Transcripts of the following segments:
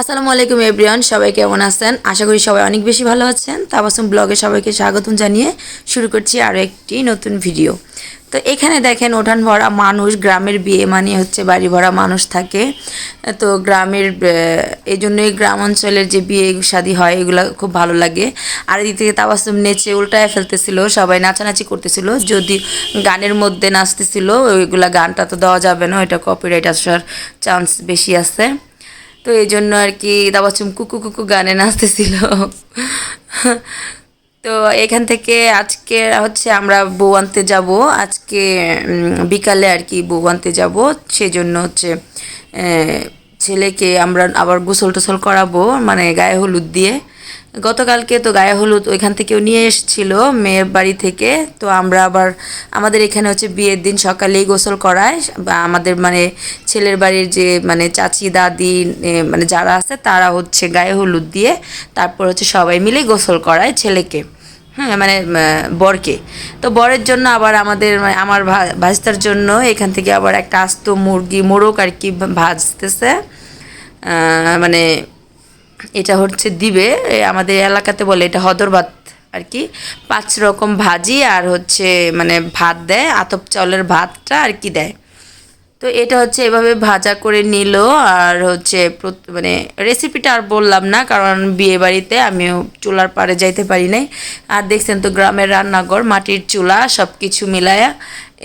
আসসালামু আলাইকুম, এভরিওয়ান। সবাই কেমন আছেন? আশা করি সবাই অনেক বেশি ভালো আছেন। তাবাসুম ব্লগে সবাইকে স্বাগতম জানিয়ে শুরু করছি আরও একটি নতুন ভিডিও। তো এখানে দেখেন ওঠান ভরা মানুষ, গ্রামের বিয়ে মানে হচ্ছে বাড়ি ভরা মানুষ থাকে। তো গ্রামের এই জন্যই গ্রাম অঞ্চলের যে বিয়ে শাদি হয়, এগুলো খুব ভালো লাগে। আর এদিক থেকে তাবাসুম নেচে উল্টায় ফেলতেছিল, সবাই নাচানাচি করতেছিল। যদি গানের মধ্যে নাচতেছিল, ওইগুলা গানটা তো দেওয়া যাবে না, ওইটা কপিরাইট আসার চান্স বেশি আছে। তো এই জন্য আর কি দাবাচুম কুকু কুকু গানে নাচতেছিল। তো এখান থেকে আজকে হচ্ছে আমরা বউ আনতে যাব। আজকে বিকালে আর কি বউ আনতে যাব। সেজন্য হচ্ছে ছেলেকে আমরা আবার গোসল টোসল করাবো মানে গায়ে হলুদ দিয়ে। গতকালকে তো গায়ে হলুদ ওইখান থেকেও নিয়ে এসেছিল মেয়ের বাড়ি থেকে। তো আমরা আবার, আমাদের এখানে হচ্ছে বিয়ের দিন সকালেই গোসল করায়। বা আমাদের মানে ছেলের বাড়ির যে মানে চাচি, দাদি মানে যারা আছে তারা হচ্ছে গায়ে হলুদ দিয়ে তারপর হচ্ছে সবাই মিলে গোসল করায় ছেলেকে হ্যাঁ মানে বরকে। তো বরের জন্য আবার আমাদের মানে আমার ভাজতার জন্য এখান থেকে আবার একটা আস্ত মুরগি, মোরগ আর কি ভাজতেছে। মানে এটা হচ্ছে দিবে আমাদের এলাকাতে বলে এটা হদর ভাত আর কি। পাঁচ রকম ভাজি আর হচ্ছে মানে ভাত দেয়, আতপ চাউলের ভাতটা আর কি দেয়। তো এটা হচ্ছে এভাবে ভাজা করে নিল আর হচ্ছে মানে রেসিপিটা আর বললাম না, কারণ বিয়ে বাড়িতে আমিও চুলার পাড়ে যাইতে পারি নাই। আর দেখছেন তো গ্রামের রান্নাঘর, মাটির চুলা সব কিছু মিলায়া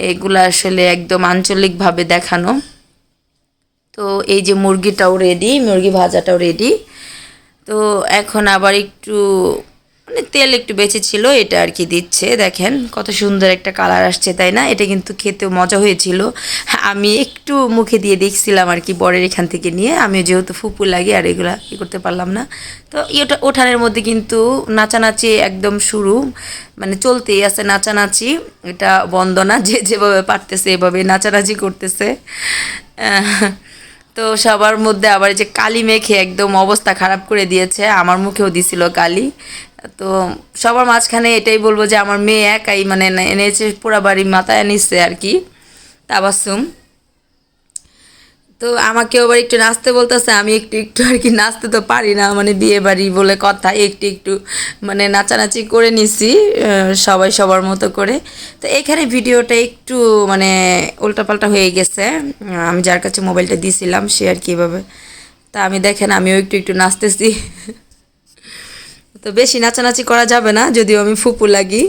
এগুলো আসলে একদম আঞ্চলিকভাবে দেখানো। তো এই যে মুরগিটাও রেডি মুরগি ভাজাটাও রেডি তো এখন আবার একটু মানে তেল একটু বেঁচে ছিল, এটা আর কি দিচ্ছে, দেখেন কত সুন্দর একটা কালার আসছে, তাই না? এটা কিন্তু খেতেও মজা হয়েছিল। আমি একটু মুখে দিয়ে দেখছিলাম আর কি বরের এখান থেকে নিয়ে আমি যেহেতু ফুপু লাগে আর এগুলা ই করতে পারলাম না। তো এটা ওঠানের মধ্যে কিন্তু নাচানাচি একদম শুরু মানে চলতেই আছে নাচানাচি, এটা বন্ধ না, যে যেভাবে পারতেছে এভাবে নাচানাচি করতেছে। তো সবার মধ্যে আবার যে কালি মেখে একদম অবস্থা খারাপ করে দিয়েছে, আমার মুখেও দিছিল কালি। তো সবার মাঝখানে এটাই বলব যে আমার মেয়ে একাই মানে এনেছে পুরা বাড়ি মাথায় নিচ্ছে আর কি তাবাসুম তো আমাকেও আবার একটু নাচতে বলতেছে, আমি একটু একটু আর কি নাচতে তো পারি না মানে বিয়ে বাড়ি বলে কথা, একটু একটু মানে নাচানাচি করে নিছি সবাই সবার মতো করে। তো এখানে ভিডিওটা একটু মানে উল্টাপাল্টা হয়ে গেছে আমি যার কাছে মোবাইলটা দিয়েছিলাম সে আর কীভাবে তা আমি দেখেন, আমিও একটু একটু নাচতেছি। তো বেশি নাচানাচি করা যাবে না, যদিও আমি ফুপু লাগি।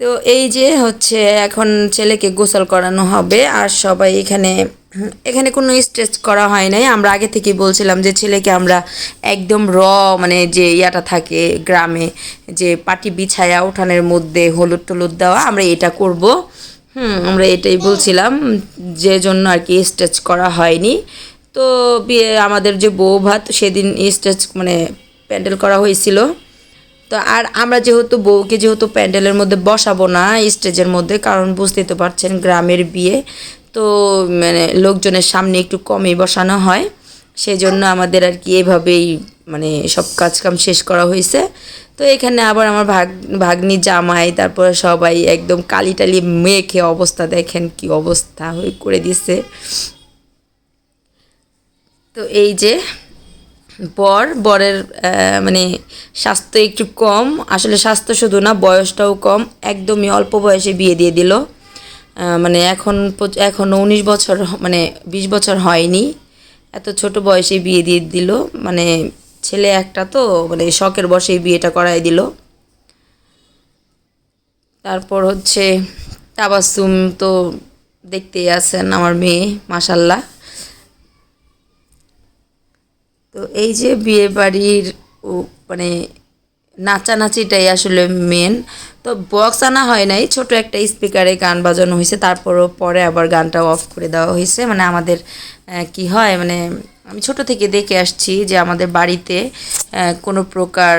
তো এই যে হচ্ছে এখন ছেলেকে গোসল করানো হবে আর সবাই এখানে এখানে কোনো স্ট্রেচ করা হয় নাই। আমরা আগে থেকেই বলছিলাম যে ছেলেকে আমরা একদম র মানে যে ইয়াটা থাকে গ্রামে, যে পাটি বিছায়া উঠানের মধ্যে হলুদ টলুদ দেওয়া, আমরা এটা করব। হুম, আমরা এটাই বলছিলাম যে জন্য আর কি স্ট্রেচ করা হয়নি। তো বিয়ে, আমাদের যে বউ ভাত, সেদিন স্টেজ মানে প্যান্ডেল করা হয়েছিল। তো আর আমরা যেহেতু বউকে যেহেতু প্যান্ডেলের মধ্যে বসাবো না, স্টেজের মধ্যে, কারণ বুঝতেই তো পারছেন গ্রামের বিয়ে, তো মানে লোকজনের সামনে একটু কমই বসানো হয়। সেই জন্য আমাদের আর কি এভাবেই মানে সব কাজকাম শেষ করা হয়েছে। তো এখানে আবার আমার ভাগ, ভাগ্নি, জামাই, তারপরে সবাই একদম কালি টালি মেখে অবস্থা দেখেন কি অবস্থা হয়ে করে দিছে তো এই যে বর, বরের মানে স্বাস্থ্য একটু কম। আসলে স্বাস্থ্য শুধু না, বয়সটাও কম। একদমই অল্প বয়সে বিয়ে দিয়ে দিল। মানে এখন এখনও উনিশ বছর মানে বিশ বছর হয়নি। এত ছোট বয়সে বিয়ে দিয়ে দিল। মানে ছেলে একটা তো মানে শখের বসেই বিয়েটা করাই দিল। তারপর হচ্ছে তাবাসুম তো দেখতেই আছেন আমার মেয়ে মাসাল্লাহ তো এই যে বিয়ে বাড়ির মানে নাচানাচিটাই আসলে মেন তো বক্স আনা হয় নাই, ছোট একটা স্পিকারে গান বাজানো হয়েছে, তারপরও পরে আবার গানটা অফ করে দেওয়া হয়েছে। মানে আমাদের কি হয় মানে আমি ছোট থেকে দেখে আসছি যে আমাদের বাড়িতে কোনো প্রকার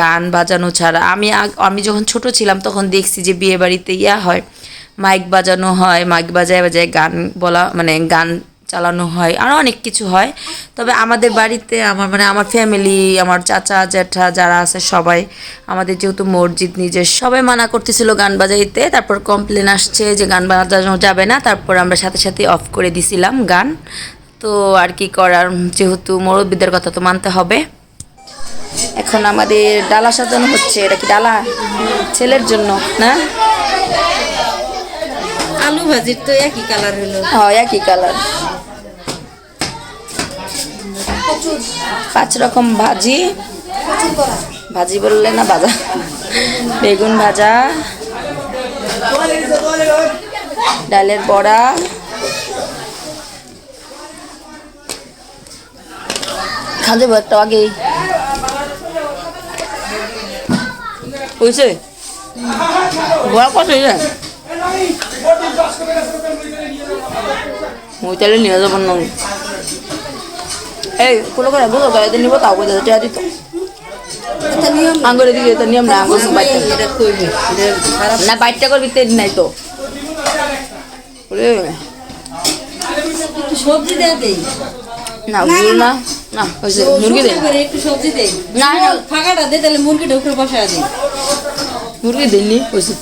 গান বাজানো ছাড়া। আমি আমি যখন ছোট ছিলাম তখন দেখছি যে বিয়ে বাড়িতে ইয়া হয় মাইক বাজানো হয় মাইক বাজায় বাজায় গান বলা মানে গান চালানো হয় আরও অনেক কিছু হয়। তবে আমাদের বাড়িতে আমার মানে আমার ফ্যামিলি আমার চাচা জ্যাঠা যারা আছে সবাই আমাদের যেহেতু মসজিদ নিজের সবাই মানা করতেছিল গান বাজাইতে। তারপর কমপ্লেন আসছে যে গান বাজানো যাবে না তারপর আমরা সাথে সাথে অফ করে দিছিলাম গান। তো আর কি করার যেহেতু মুরব্বীদের কথা তো মানতে হবে। এখন আমাদের ডালা সাজানো হচ্ছে এটা কি ডালা? ছেলের জন্য না? আলু ভাজির তো একই কালার হলো। হয় একই কালার পাঁচ রকম ভাজি। ভাজি বললে না ভাজা? বেগুন ভাজা। ডালের বড়া। খা যাব একটা আগেই। হয়েছে? বড়া কত হয়েছে? মই তাহলে নিয়ে যাব না। এই কোনো করে বুঝো গাড়িতে নিবো তাও করে টেয়া দিত। আঙ্গুরে দিকে তো নিয়ম না আঙ্গুর না বাইটটা করবি তেল নাই তো। ওরে, সবজি দেয় না বুঝলো না না। হয়েছে মুরগি করে একটু সবজি দেই না। ফাঁকাটা দে তাহলে মুরগিটা উপরে বসায় দিই মুরগি দেননি হয়েছে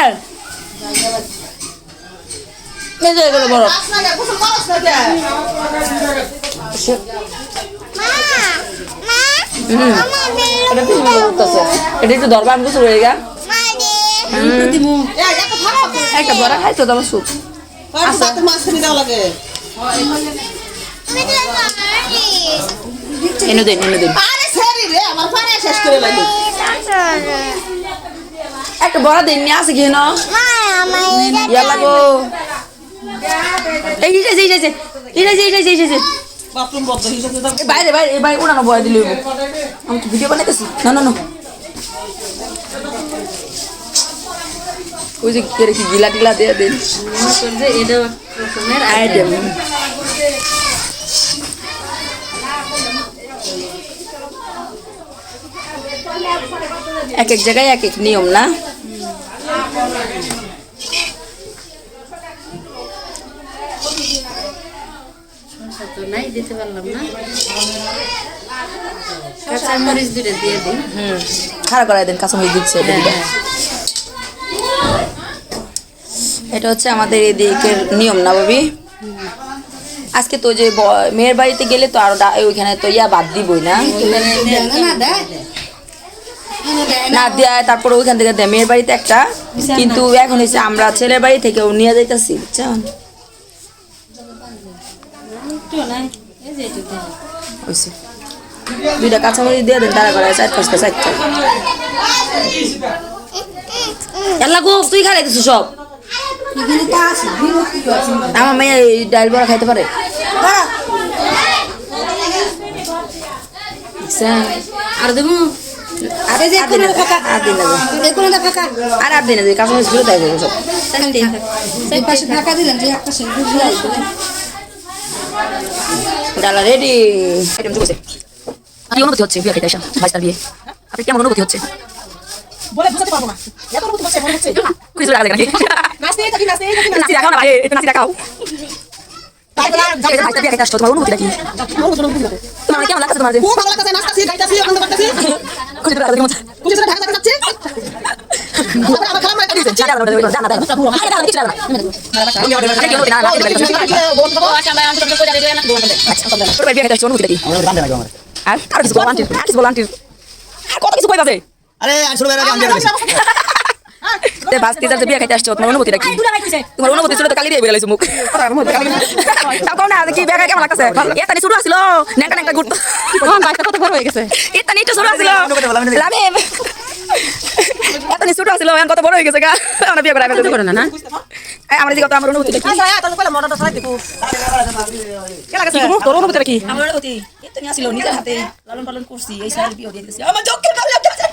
আর এই যে এগুলো বড়। এটা কি একটু দরবার আমি গোসল হয়ে গা। একটা বড় খাইছো তোমার সুপ। এনে দেন এনে দেন একটা বড় দিন নিয়ে আসে ইয়া লাগো এই যে এই যে এই যে এই যে এই যে বাইরে বাইরে এই বাইরে উড়ানো বয় দিলে। আমি তো ভিডিও বানাইতেছি না না না ওই যে কে কি গিলা টিলা দিয়ে দেন আইটেম এক এক জায়গায় এক এক নিয়ম না তো নাই দিতে পারলাম না। কাঁচা দুটো দিয়ে দিই। হুম খারাপ করাই দেন কাঁচামরিচ দিচ্ছে এটা হচ্ছে আমাদের এদিকের নিয়ম না ভাবি? আজকে তো যে মেয়ের বাড়িতে গেলে তো আরও ওইখানে তো ইয়া বাদ দিবই না। না দেয় তারপরে ওইখান থেকে দেয়। মেয়ের বাড়িতে একটা কিন্তু এখন হচ্ছে আমরা ছেলের বাড়ি থেকেও নিয়ে যাইতেছি বুঝছেন একটু নাই এই যে একটু দিলাম। হয়েছে দুইটা কাঁচামরিচ দিয়ে দেন তারা করে চার পাঁচটা চারটা এল্লা গো তুই খাই দিছিস সব? আমার মেয়ে ডাল বড়া খাইতে পারে। আর দেবো? আর আর দিন না, আর দিন না গো। আর আর দিন না, যে কাঁচামরিচগুলো তাই দেবো সব। ডালা রেডি আইটেম চলছে কি অনুভূতি হচ্ছে বিয়ে খেতে আসা বাইশটার বিয়ে। আপনি কেমন অনুভূতি হচ্ছে? বলে বুঝাতে পারব না। এত অনুভূতি হচ্ছে মনে হচ্ছে। কিছু লাগে নাকি? নাচতেই থাকি নাচতেই থাকি নাচি দেখাও না ভাই একটু নাচি দেখাও। তোমার কেমন লাগছে তোমার আরে আর কিছু বল আর কিছু বল আর কত কিছু কইবা আরে আর ছোট বেলা আমি তে ভাস্তি যাতে বিয়ে খাইতে আসছো তোমার অনুভূতিটা কি তোমার অনুভূতি ছিল তো কালি দিয়ে বেলাইছো মুখ তাও না কি বিয়ে খাই কেমন লাগতেছে এটা নি শুরু আসছিল নেকা নেকা ঘুরতো কত বড় হয়ে গেছে? এটা নি তো শুরু আসছিল লামি এটা নি শুরু এখন কত বড় হয়ে গেছে গা। আমরা বিয়ে করা করে না না আমরা দিকে আমার অনুভূতিটা কি? আচ্ছা কইলা চালাই দেখো কে লাগাছে তোর অনুভূতিটা কি? আমার অনুভূতি এটা নি নিজের হাতে লালন পালন করছি এই সাল বিয়ে দিয়ে দিয়েছি আমার চোখের কাল লাগছে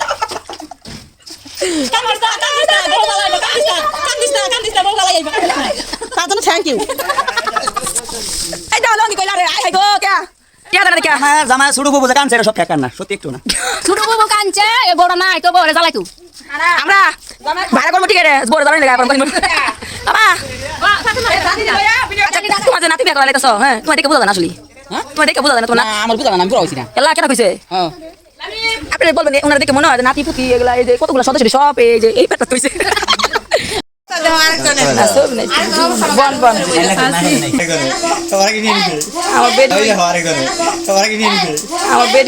তার জন্য থ্যাংক ইউ এই দাও লঙ্গি কইলা রে আই হাই গো কে কে দাঁড়া কে হ্যাঁ জামাই ছোট বউ কানছে এটা সব ঠেকার না সত্যি একটু না। ছোট বউ কানছে এ বড় নাই তো বড় জ্বালাই তু। আমরা ভাড়া করব ঠিক আছে বড় দাঁড়ানি লাগা করব বাবা। আচ্ছা তোমার নাতি বিয়ে করা লাইতেছ হ্যাঁ তোমার দেখে বোঝা না আসলে। হ্যাঁ? তোমার দেখে বোঝা না তোমার আমার বুঝা না আমি বড় হইছি না। এলা কেন কইছে? হ্যাঁ। আপনি বলবেন ওনারা দেখে মনে হয় নাতি পুতি এগুলা এই যে কতগুলো সদস্য সব এই যে এই পেটটা তৈছে আমার বেড